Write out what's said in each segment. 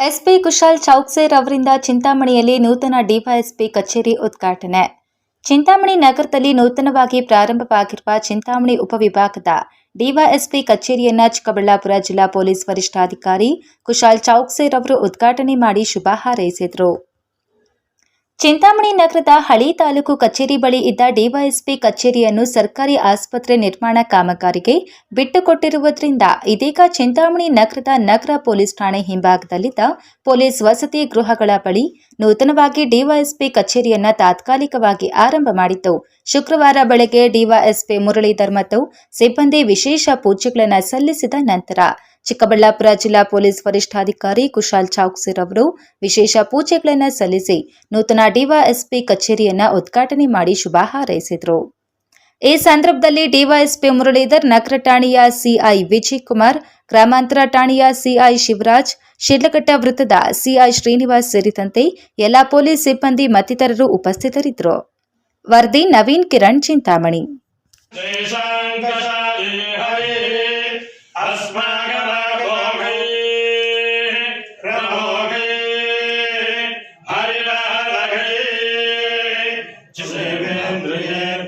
SP Kushal ಚೌಕ್ಸೇರ್ ಅವರಿಂದ ಚಿಂತಾಮಣಿಯಲ್ಲಿ ನೂತನ DYSP ಕಚೇರಿ ಉದ್ಘಾಟನೆ. ಚಿಂತಾಮಣಿ ನಗರದಲ್ಲಿ ನೂತನವಾಗಿ ಪ್ರಾರಂಭವಾಗಿರುವ ಚಿಂತಾಮಣಿ ಉಪವಿಭಾಗದ ಡಿವೈಎಸ್ಪಿ ಕಚೇರಿಯನ್ನ ಚಿಕ್ಕಬಳ್ಳಾಪುರ ಜಿಲ್ಲಾ ಪೊಲೀಸ್ ವರಿಷ್ಠಾಧಿಕಾರಿ ಕುಶಾಲ್ ಚೌಕ್ಸೇರ್ ಅವರು ಉದ್ಘಾಟನೆ ಮಾಡಿ ಶುಭ ಹಾರೈಸಿದರು. ಚಿಂತಾಮಣಿ ನಗರದ ಹಳಿ ತಾಲೂಕು ಕಚೇರಿ ಬಳಿ ಇದ್ದ ಡಿವೈಎಸ್ಪಿ ಕಚೇರಿಯನ್ನು ಸರ್ಕಾರಿ ಆಸ್ಪತ್ರೆ ನಿರ್ಮಾಣ ಕಾಮಗಾರಿಗೆ ಬಿಟ್ಟುಕೊಟ್ಟಿರುವುದರಿಂದ ಇದೀಗ ಚಿಂತಾಮಣಿ ನಗರದ ನಗರ ಪೊಲೀಸ್ ಠಾಣೆ ಹಿಂಭಾಗದಲ್ಲಿದ್ದ ಪೊಲೀಸ್ ವಸತಿ ಗೃಹಗಳ ಬಳಿ ನೂತನವಾಗಿ ಡಿವೈಎಸ್ಪಿ ಕಚೇರಿಯನ್ನ ತಾತ್ಕಾಲಿಕವಾಗಿ ಆರಂಭ ಮಾಡಿತು ಶುಕ್ರವಾರ ಬೆಳಗ್ಗೆ ಡಿವೈಎಸ್ಪಿ ಮುರಳೀಧರ್ ಮತ್ತು ಸಿಬ್ಬಂದಿ ವಿಶೇಷ ಪೂಜೆಗಳನ್ನು ಸಲ್ಲಿಸಿದ ನಂತರ ಚಿಕ್ಕಬಳ್ಳಾಪುರ ಜಿಲ್ಲಾ ಪೊಲೀಸ್ ವರಿಷ್ಠಾಧಿಕಾರಿ ಕುಶಾಲ್ ಚೌಕ್ಸಿರ್ ಅವರು ವಿಶೇಷ ಪೂಜೆಗಳನ್ನು ಸಲ್ಲಿಸಿ ನೂತನ ಡಿವೈಎಸ್ಪಿ ಕಚೇರಿಯನ್ನು ಉದ್ಘಾಟನೆ ಮಾಡಿ ಶುಭ ಹಾರೈಸಿದರು. ಈ ಸಂದರ್ಭದಲ್ಲಿ ಡಿವೈಎಸ್ಪಿ ಮುರಳೀಧರ್ ನಗರ ಠಾಣೆಯ ಸಿಐ ವಿಜಯ್ ಕುಮಾರ್ ಗ್ರಾಮಾಂತರ ಠಾಣೆಯ ಸಿಐ ಶಿವರಾಜ್, ಶಿಡ್ಲಘಟ್ಟ ವೃತ್ತದ ಸಿಐ ಶ್ರೀನಿವಾಸ್ ಸೇರಿದಂತೆ ಎಲ್ಲಾ ಪೊಲೀಸ್ ಸಿಬ್ಬಂದಿ ಮತ್ತಿತರರು ಉಪಸ್ಥಿತರಿದ್ದರು. ವರದಿ ನವೀನ್ ಕಿರಣ್ ಚಿಂತಾಮಣಿ.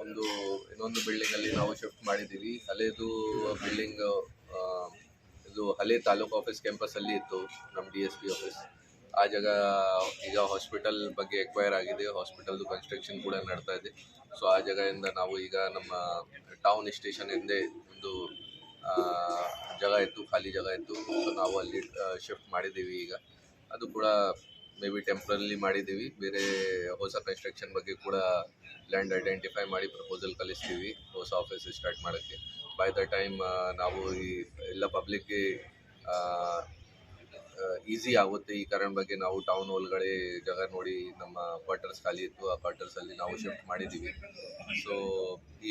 ಒಂದು, ಇನ್ನೊಂದು ಬಿಲ್ಡಿಂಗಲ್ಲಿ ನಾವು ಶಿಫ್ಟ್ ಮಾಡಿದ್ದೀವಿ. ಹಳೇದು ಬಿಲ್ಡಿಂಗ್ ಇದು ಹಳೆ ತಾಲೂಕು ಆಫೀಸ್ ಕ್ಯಾಂಪಸಲ್ಲಿ ಇತ್ತು ನಮ್ಮ ಡಿ ಎಸ್ ಪಿ ಆಫೀಸ್ ಆ ಜಾಗ ಈಗ ಹಾಸ್ಪಿಟಲ್ ಬಗ್ಗೆ ಎಕ್ವೈರ್ ಆಗಿದೆ. ಹಾಸ್ಪಿಟಲ್ದು ಕನ್ಸ್ಟ್ರಕ್ಷನ್ ಕೂಡ ನಡ್ತಾ ಇದೆ. ಸೊ ಆ ಜಾಗದಿಂದ ನಾವು ಈಗ ನಮ್ಮ ಟೌನ್ ಸ್ಟೇಷನ್ ಹಿಂದೆ ಒಂದು ಜಾಗ ಇತ್ತು, ಖಾಲಿ ಜಾಗ ಇತ್ತು. ಸೊ ನಾವು ಅಲ್ಲಿ ಶಿಫ್ಟ್ ಮಾಡಿದ್ದೀವಿ ಈಗ. ಅದು ಕೂಡ ಮೇ ಬಿ ಟೆಂಪ್ರಲಿ ಮಾಡಿದ್ದೀವಿ. ಬೇರೆ ಹೊಸ ಕನ್ಸ್ಟ್ರಕ್ಷನ್ ಬಗ್ಗೆ ಕೂಡ ಲ್ಯಾಂಡ್ ಐಡೆಂಟಿಫೈ ಮಾಡಿ ಪ್ರಪೋಸಲ್ ಕಳಿಸ್ತೀವಿ. ಹೊಸ ಆಫೀಸ್ ಸ್ಟಾರ್ಟ್ ಮಾಡೋಕ್ಕೆ. ಬೈ ದ ಟೈಮ್ ನಾವು ಈ ಎಲ್ಲ ಪಬ್ಲಿಕ್ಗೆ ಈಸಿ ಆಗುತ್ತೆ. ಈ ಕಾರಣ ಬಗ್ಗೆ ನಾವು ಟೌನ್ ಒಳಗಡೆ ಜಾಗ ನೋಡಿ ನಮ್ಮ ಕ್ವಾರ್ಟರ್ಸ್ ಖಾಲಿ ಇತ್ತು. ಆ ಕ್ವಾರ್ಟರ್ಸಲ್ಲಿ ನಾವು ಶಿಫ್ಟ್ ಮಾಡಿದ್ದೀವಿ. ಸೊ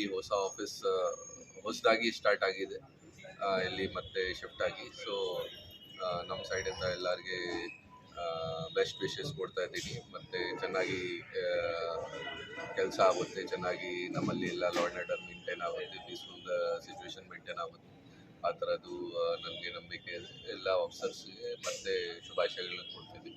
ಈ ಹೊಸ ಆಫೀಸ್ ಹೊಸದಾಗಿ ಸ್ಟಾರ್ಟ್ ಆಗಿದೆ. ಇಲ್ಲಿ ಮತ್ತೆ ಶಿಫ್ಟ್ ಆಗಿ. ಸೊ ನಮ್ಮ ಸೈಡಿಂದ ಎಲ್ಲರಿಗೆ ಬೆಸ್ಟ್ ವಿಶಸ್ ಕೊಡ್ತಾ ಇದ್ದೀನಿ. ಮತ್ತು ಚೆನ್ನಾಗಿ ಕೆಲಸ ಆಗುತ್ತೆ, ಚೆನ್ನಾಗಿ ನಮ್ಮಲ್ಲಿ ಎಲ್ಲ ಲಾ ಆ್ಯಂಡ್ ಆರ್ಡರ್ ಮೇಂಟೈನ್ ಆಗುತ್ತೆ ಪೀಸ್ಫುಲ್ ಸಿಚುವೇಶನ್ ಮೇಂಟೈನ್ ಆಗುತ್ತೆ. ಆ ಥರದ್ದು ನನಗೆ ನಂಬಿಕೆ ಎಲ್ಲ ಆಫೀಸರ್ಸ್ಗೆ ಮತ್ತು ಶುಭಾಶಯಗಳನ್ನು ಕೊಡ್ತೀನಿ